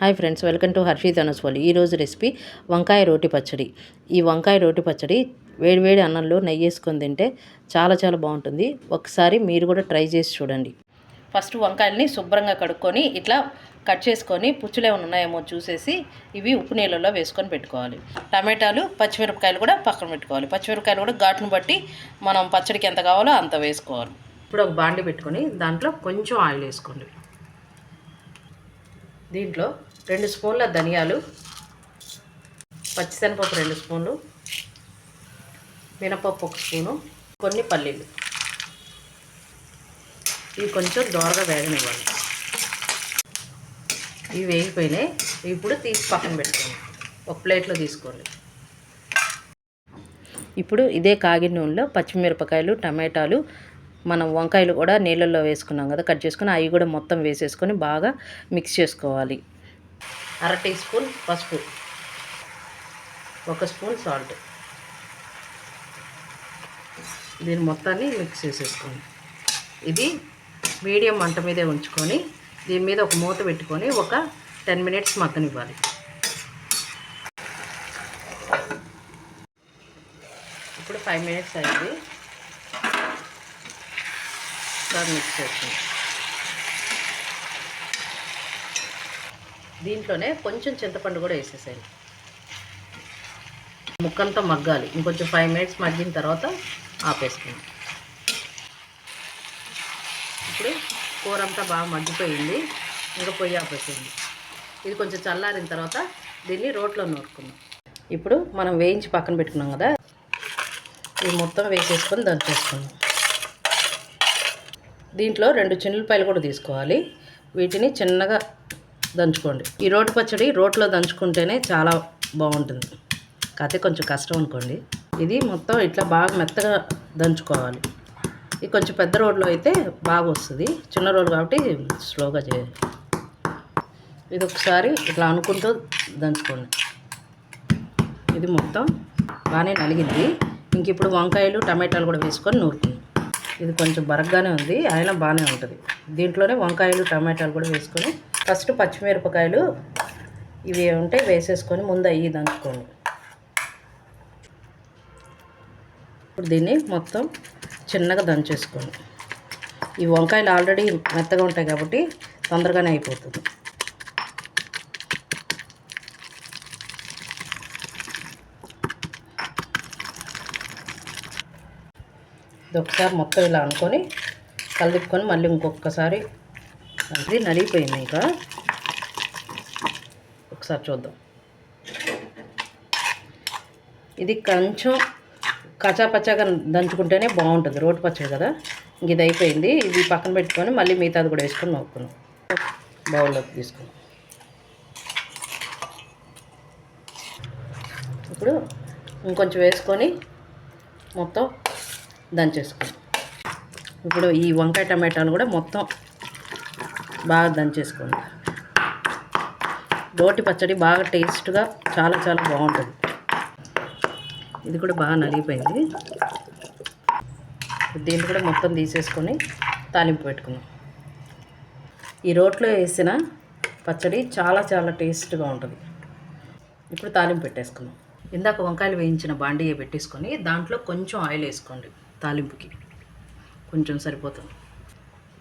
Hi friends welcome to Harshi Dhanuswali ఈరోజు recipe వంకాయ రోటి పచ్చడి. ఈ వంకాయ రోటి పచ్చడి వేడివేడి అన్నంలో నెయ్యి వేసుకొని తింటే చాలా చాలా బాగుంటుంది. ఒకసారి మీరు కూడా ట్రై చేసి చూడండి. ఫస్ట్ వంకాయల్ని శుభ్రంగా కడుక్కొని ఇట్లా కట్ చేసుకొని పుచ్చులు ఏమైనా ఉన్నాయేమో చూసేసి ఇవి ఉప్పు నీళ్ళలో వేసుకొని పెట్టుకోవాలి. టమాటాలు పచ్చిమిరపకాయలు కూడా పక్కన పెట్టుకోవాలి. పచ్చిమిరపకాయలు కూడా ఘాటును బట్టి మనం పచ్చడికి ఎంత కావాలో అంత వేసుకోవాలి. ఇప్పుడు ఒక బాండి పెట్టుకొని దాంట్లో కొంచెం ఆయిల్ వేసుకోండి. దీంట్లో రెండు స్పూన్ల ధనియాలు పచ్చిశనగపప్పు రెండు స్పూన్లు మినపప్పు ఒక స్పూను కొన్ని పల్లీలు. ఇవి కొంచెం దోరగా వేగనివ్వాలి. ఇవి వేగిపోయినాయి. ఇప్పుడు తీసి పక్కన పెట్టుకోండి. ఒక ప్లేట్లో తీసుకోండి. ఇప్పుడు ఇదే కాగిన నూనెలో పచ్చిమిరపకాయలు టమాటాలు మనం వంకాయలు కూడా నీళ్ళల్లో వేసుకున్నాం కదా కట్ చేసుకుని అవి కూడా మొత్తం వేసేసుకొని బాగా మిక్స్ చేసుకోవాలి. అర టీ స్పూన్ పసుపు ఒక స్పూన్ సాల్ట్. దీని మొత్తాన్ని మిక్స్ చేసేసుకోండి. ఇది మీడియం మంట మీదే ఉంచుకొని దీని మీద ఒక మూత పెట్టుకొని ఒక టెన్ మినిట్స్ మగ్గనివ్వాలి. ఇప్పుడు ఫైవ్ మినిట్స్ అయింది. ఒకసారి మిక్స్ చేస్తుంది దీంట్లోనే కొంచెం చింతపండు కూడా వేసేసాయి ముక్కంతా మగ్గాలి. ఇంకొంచెం ఫైవ్ మినిట్స్ మగ్గిన తర్వాత ఆపేసుకున్నాం ఇప్పుడు కూర అంతా బాగా మగ్గిపోయింది. ఇంకా పొయ్యి ఆపేసింది ఇది కొంచెం చల్లారిన తర్వాత దీన్ని రోట్లో నూరుకున్నాం ఇప్పుడు మనం వేయించి పక్కన పెట్టుకున్నాం కదా. ఇది మొత్తం వేసేసుకొని దంచేసుకున్నాం దీంట్లో రెండు చిన్నపాయలు కూడా తీసుకోవాలి. వీటిని చిన్నగా దంచుకోండి. ఈ రోటి పచ్చడి రోట్లో దంచుకుంటేనే చాలా బాగుంటుంది. కాకపోతే కొంచెం కష్టం అనుకోండి. ఇది మొత్తం ఇట్లా బాగా మెత్తగా దంచుకోవాలి. ఇది కొంచెం పెద్ద రోడ్లో అయితే బాగా వస్తుంది. చిన్న రోడ్డు కాబట్టి స్లోగా చేయాలి ఇది ఒకసారి ఇట్లా అనుకుంటూ దంచుకోండి. ఇది మొత్తం బాగానే నలిగింది. ఇంక ఇప్పుడు వంకాయలు టమాటాలు కూడా వేసుకొని నూరుకుందాం. ఇది కొంచెం బరగ్గానే ఉంది అయినా బాగానే ఉంటుంది. దీంట్లోనే వంకాయలు టమాటాలు కూడా వేసుకొని ఫస్ట్ పచ్చిమిరపకాయలు ఇవి ఉంటే వేసేసుకొని ముందు అయ్యి దంచుకోండి. ఇప్పుడు దీన్ని మొత్తం చిన్నగా దంచేసుకోండి. ఈ వంకాయలు ఆల్రెడీ మెత్తగా ఉంటాయి కాబట్టి తొందరగానే అయిపోతుంది. ఇది ఒకసారి మొత్తం ఇలా అనుకొని కలిపుకొని మళ్ళీ ఇంకొకసారి అది నలిగిపోయింది ఇంకా. ఒకసారి చూద్దాం. ఇది కొంచెం కచాపచాగా దంచుకుంటేనే బాగుంటుంది. రోటి పచ్చడి కదా. ఇంక ఇది అయిపోయింది. ఇది పక్కన పెట్టుకొని మళ్ళీ మిగతాది కూడా వేసుకొని నవ్వుకున్నాం బౌల్లోకి తీసుకున్నాం ఇప్పుడు ఇంకొంచెం వేసుకొని మొత్తం దంచేసుకోండి ఇప్పుడు ఈ వంకాయ టమాటాలు కూడా మొత్తం బాగా దంచేసుకోండి రోటి పచ్చడి బాగా టేస్ట్గా చాలా చాలా బాగుంటుంది. ఇది కూడా బాగా నలిగిపోయింది. దీన్ని కూడా మొత్తం తీసేసుకొని తాలింపు పెట్టుకున్నాం ఈ రోట్లో వేసిన పచ్చడి చాలా చాలా టేస్ట్గా ఉంటుంది. ఇప్పుడు తాలింపు పెట్టేసుకున్నాం ఇందాక వంకాయలు వేయించిన బాండియే పెట్టేసుకొని దాంట్లో కొంచెం ఆయిల్ వేసుకోండి. తాలింపుకి. కొంచెం సరిపోతుంది.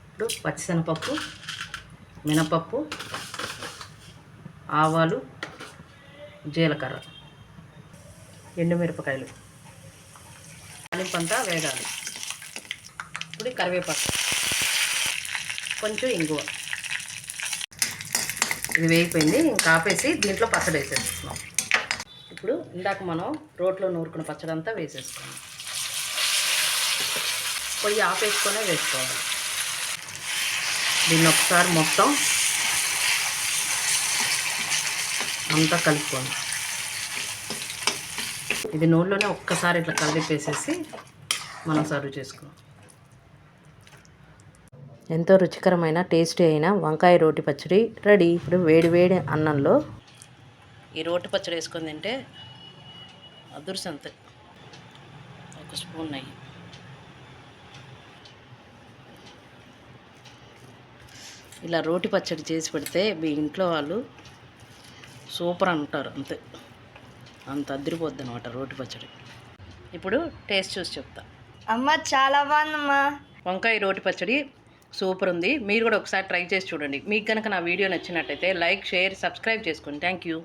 ఇప్పుడు పచ్చిశనగపప్పు మినపప్పు ఆవాలు జీలకర్ర. ఎండుమిరపకాయలు తాలింపు అంతా వేగాలి. ఇప్పుడు కరివేపాకు. కొంచెం ఇంగువ. ఇది వేగిపోయింది. ఇంకా ఆపేసి దీంట్లో పచ్చడి వేసేసుకున్నాం ఇప్పుడు ఇందాక మనం రోట్లో నూరుకున్న పచ్చడి అంతా వేసేసుకున్నాం పొయ్యి ఆపేసుకొనే వేసుకోవాలి. దీన్ని ఒకసారి మొత్తం అంతా కలుపుకోండి ఇది నూనెలోనే ఒక్కసారి ఇట్లా కలిపేసేసి మనం సర్వ్ చేసుకోవాలి. ఎంతో రుచికరమైన టేస్టీ అయిన వంకాయ రోటి పచ్చడి రెడీ. ఇప్పుడు వేడి వేడి అన్నంలో ఈ రోటి పచ్చడి వేసుకొని తింటే అదుర్సంత ఒక స్పూన్ నెయ్యి. ఇలా రోటి పచ్చడి చేసి పెడితే మీ ఇంట్లో వాళ్ళు సూపర్ అంటారు అంతే. అంత అద్దరిపోద్ది అనమాట రోటి పచ్చడి. ఇప్పుడు టేస్ట్ చూసి చెప్తా. అమ్మ చాలా బాగుందమ్మా. వంకాయ రోటి పచ్చడి సూపర్ ఉంది. మీరు కూడా ఒకసారి ట్రై చేసి చూడండి. మీకు కనుక నా వీడియో నచ్చినట్టయితే లైక్ షేర్ సబ్స్క్రైబ్ చేసుకోండి థ్యాంక్ యూ.